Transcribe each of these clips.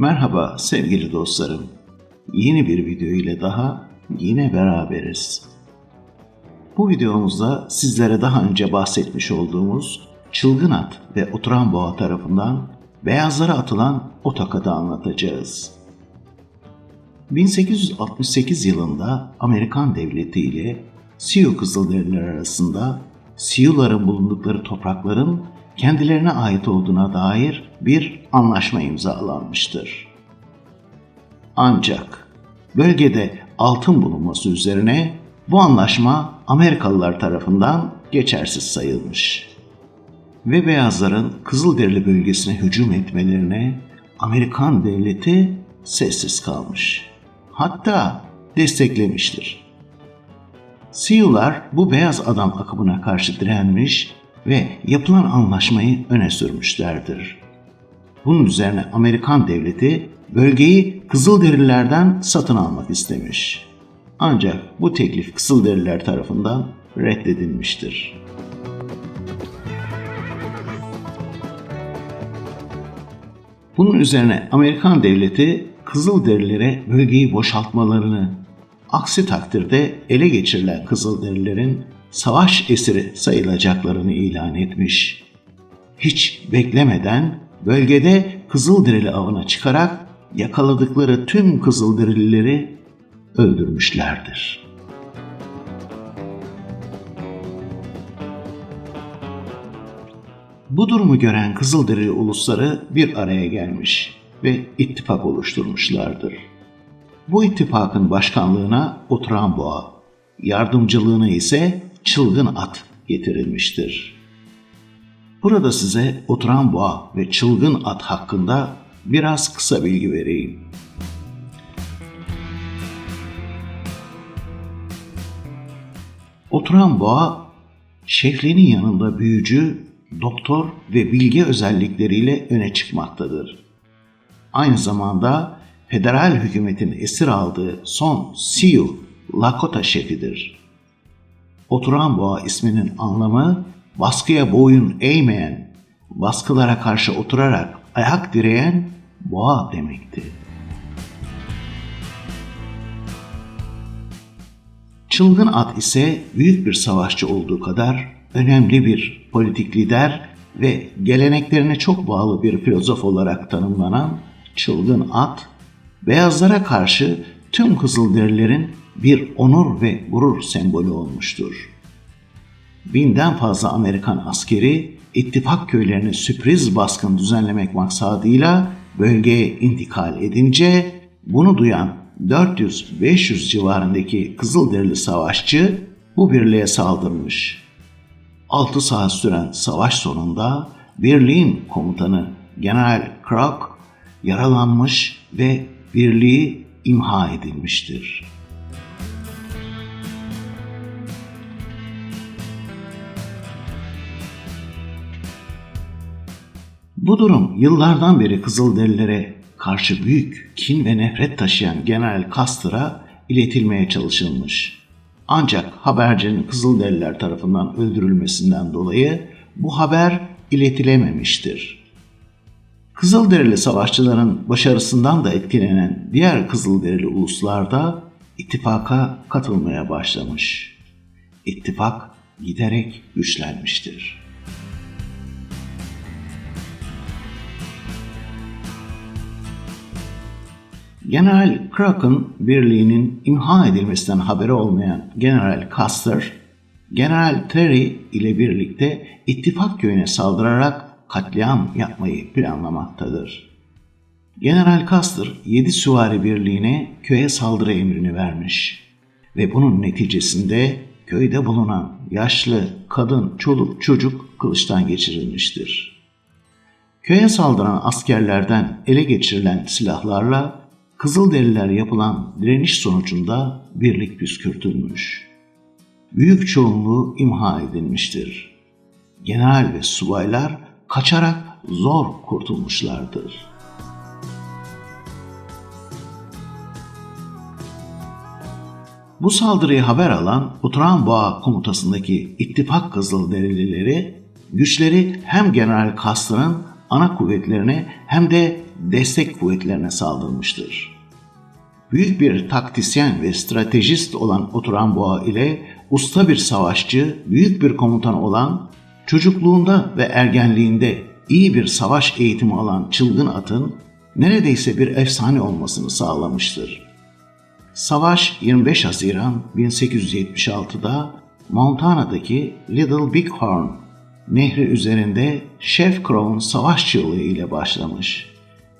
Merhaba sevgili dostlarım. Yeni bir video ile daha yine beraberiz. Bu videomuzda sizlere daha önce bahsetmiş olduğumuz Çılgın At ve Oturan Boğa tarafından beyazlara atılan o tokatı anlatacağız. 1868 yılında Amerikan devleti ile Sioux Kızılderililer arasında Sioux'ların bulundukları toprakların kendilerine ait olduğuna dair bir anlaşma imzalanmıştır. Ancak bölgede altın bulunması üzerine bu anlaşma Amerikalılar tarafından geçersiz sayılmış. Ve beyazların Kızılderili bölgesine hücum etmelerine Amerikan devleti sessiz kalmış. Hatta desteklemiştir. Sioux'lar bu beyaz adam akımına karşı direnmiş ve yapılan anlaşmayı öne sürmüşlerdir. Bunun üzerine Amerikan devleti bölgeyi Kızılderililerden satın almak istemiş. Ancak bu teklif Kızılderililer tarafından reddedilmiştir. Bunun üzerine Amerikan devleti Kızılderililere bölgeyi boşaltmalarını, aksi takdirde ele geçirilen Kızılderililerin savaş esiri sayılacaklarını ilan etmiş. Hiç beklemeden bölgede Kızılderili avına çıkarak yakaladıkları tüm Kızılderilileri öldürmüşlerdir. Bu durumu gören Kızılderili ulusları bir araya gelmiş ve ittifak oluşturmuşlardır. Bu ittifakın başkanlığına Oturan Boğa, yardımcılığına ise Çılgın At getirilmiştir. Burada size Oturan Boğa ve Çılgın At hakkında biraz kısa bilgi vereyim. Oturan Boğa, şefliğinin yanında büyücü, doktor ve bilge özellikleriyle öne çıkmaktadır. Aynı zamanda federal hükümetin esir aldığı son Sioux Lakota şefidir. Oturan boğa isminin anlamı baskıya boyun eğmeyen, baskılara karşı oturarak ayak direyen boğa demekti. Çılgın at ise büyük bir savaşçı olduğu kadar önemli bir politik lider ve geleneklerine çok bağlı bir filozof olarak tanımlanan çılgın at, beyazlara karşı tüm Kızılderililerin bir onur ve gurur sembolü olmuştur. Binden fazla Amerikan askeri ittifak köylerine sürpriz baskın düzenlemek maksadıyla bölgeye intikal edince bunu duyan 400-500 civarındaki Kızılderili savaşçı bu birliğe saldırmış. 6 saat süren savaş sonunda birliğin komutanı General Crook yaralanmış ve birliği imha edilmiştir. Bu durum yıllardan beri Kızılderililere karşı büyük kin ve nefret taşıyan General Custer'a iletilmeye çalışılmış. Ancak habercinin Kızılderililer tarafından öldürülmesinden dolayı bu haber iletilememiştir. Kızılderili savaşçıların başarısından da etkilenen diğer Kızılderili uluslar da ittifaka katılmaya başlamış. İttifak giderek güçlenmiştir. General Crook'un birliğinin imha edilmesinden haberi olmayan General Custer, General Terry ile birlikte ittifak köyüne saldırarak katliam yapmayı planlamaktadır. General Custer 7 süvari birliğine köye saldırı emrini vermiş ve bunun neticesinde köyde bulunan yaşlı, kadın, çoluk, çocuk kılıçtan geçirilmiştir. Köye saldıran askerlerden ele geçirilen silahlarla Kızılderililer yapılan direniş sonucunda birlik püskürtülmüş. Büyük çoğunluğu imha edilmiştir. General ve subaylar kaçarak zor kurtulmuşlardır. Bu saldırıyı haber alan Uturan Boğa komutasındaki ittifak Kızılderilileri güçleri hem General Custer'ın ana kuvvetlerine hem de destek kuvvetlerine saldırmıştır. Büyük bir taktisyen ve stratejist olan Oturan ile usta bir savaşçı, büyük bir komutan olan, çocukluğunda ve ergenliğinde iyi bir savaş eğitimi alan çılgın atın neredeyse bir efsane olmasını sağlamıştır. Savaş 25 Haziran 1876'da Montana'daki Little Bighorn nehri üzerinde Chef Crow'un savaş çığlığı ile başlamış.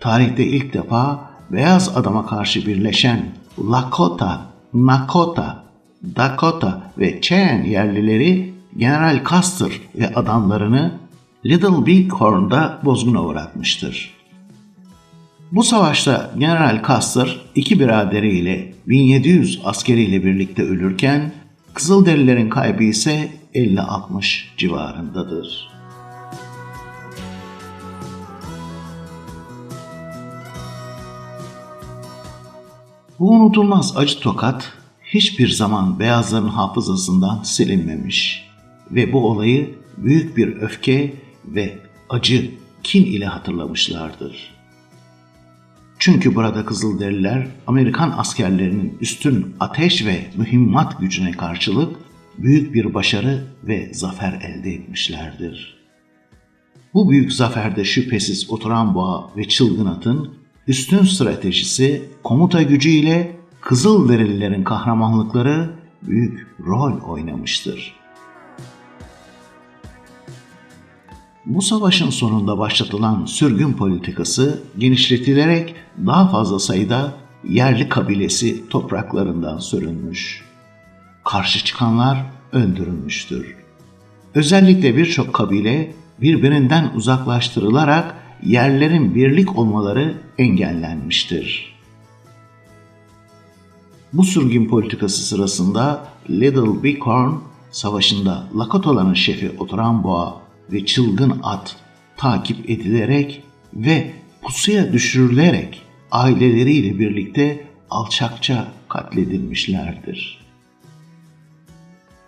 Tarihte ilk defa beyaz adama karşı birleşen Lakota, Nakota, Dakota ve Cheyenne yerlileri General Custer ve adamlarını Little Bighorn'da bozguna uğratmıştır. Bu savaşta General Custer iki biraderiyle 1700 askeriyle birlikte ölürken Kızılderililerin kaybı ise 50-60 civarındadır. Bu unutulmaz acı tokat hiçbir zaman beyazların hafızasından silinmemiş ve bu olayı büyük bir öfke ve acı, kin ile hatırlamışlardır. Çünkü burada Kızılderililer Amerikan askerlerinin üstün ateş ve mühimmat gücüne karşılık büyük bir başarı ve zafer elde etmişlerdir. Bu büyük zaferde şüphesiz oturan boğa ve çılgın atın üstün stratejisi, komuta gücüyle Kızılderililerin kahramanlıkları büyük rol oynamıştır. Bu savaşın sonunda başlatılan sürgün politikası genişletilerek daha fazla sayıda yerli kabilesi topraklarından sürülmüş. Karşı çıkanlar öldürülmüştür. Özellikle birçok kabile birbirinden uzaklaştırılarak yerlerin birlik olmaları engellenmiştir. Bu sürgün politikası sırasında Little Bighorn Savaşı'nda Lakotaların şefi oturan boğa ve çılgın at takip edilerek ve pusuya düşürülerek aileleriyle birlikte alçakça katledilmişlerdir.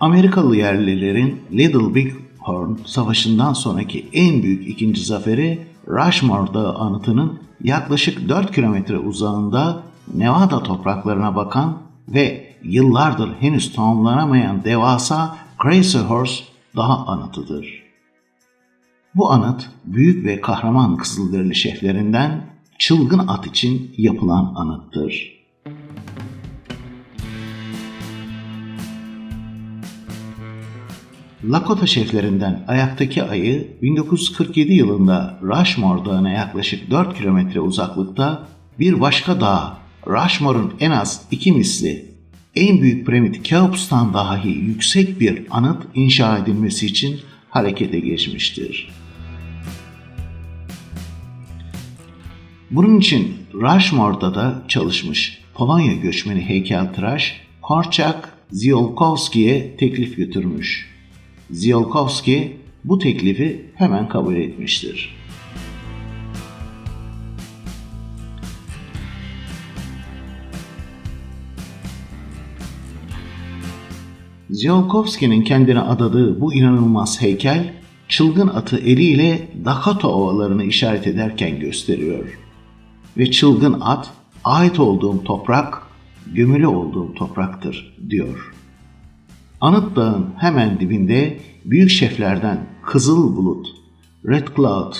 Amerikalı yerlilerin Little Bighorn Savaşı'ndan sonraki en büyük ikinci zaferi Rushmore Dağı anıtının yaklaşık 4 kilometre uzağında Nevada topraklarına bakan ve yıllardır henüz tamamlanamayan devasa Crazy Horse Dağı anıtıdır. Bu anıt büyük ve kahraman Kızılderili şeflerinden çılgın at için yapılan anıttır. Lakota şeflerinden ayaktaki ayı 1947 yılında Rushmore Dağı'na yaklaşık 4 kilometre uzaklıkta bir başka dağ Rushmore'un en az iki misli en büyük piramit Keops'tan dahi yüksek bir anıt inşa edilmesi için harekete geçmiştir. Bunun için Rushmore'da da çalışmış Polonya göçmeni heykeltıraş Korczak Ziolkowski'ye teklif götürmüş. Ziolkowski bu teklifi hemen kabul etmiştir. Ziolkowski'nin kendine adadığı bu inanılmaz heykel, çılgın atı eliyle Dakota ovalarını işaret ederken gösteriyor. Ve çılgın at, ait olduğum toprak, gömülü olduğum topraktır diyor. Anıt Dağı'nın hemen dibinde büyük şeflerden Kızıl Bulut, Red Cloud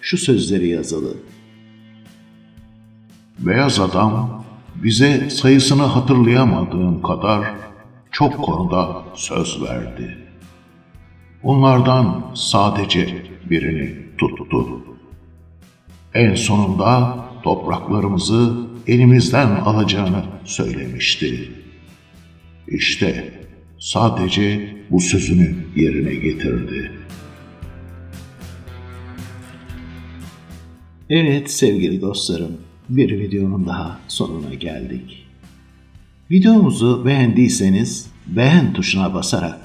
şu sözleri yazılı. Beyaz adam bize sayısını hatırlayamadığım kadar çok konuda söz verdi. Onlardan sadece birini tuttu. En sonunda topraklarımızı elimizden alacağını söylemişti. İşte sadece bu sözünü yerine getirdi. Evet sevgili dostlarım, bir videonun daha sonuna geldik. Videomuzu beğendiyseniz beğen tuşuna basarak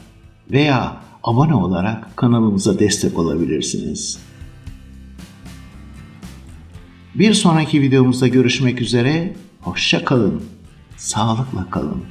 veya abone olarak kanalımıza destek olabilirsiniz. Bir sonraki videomuzda görüşmek üzere, hoşça kalın, sağlıkla kalın.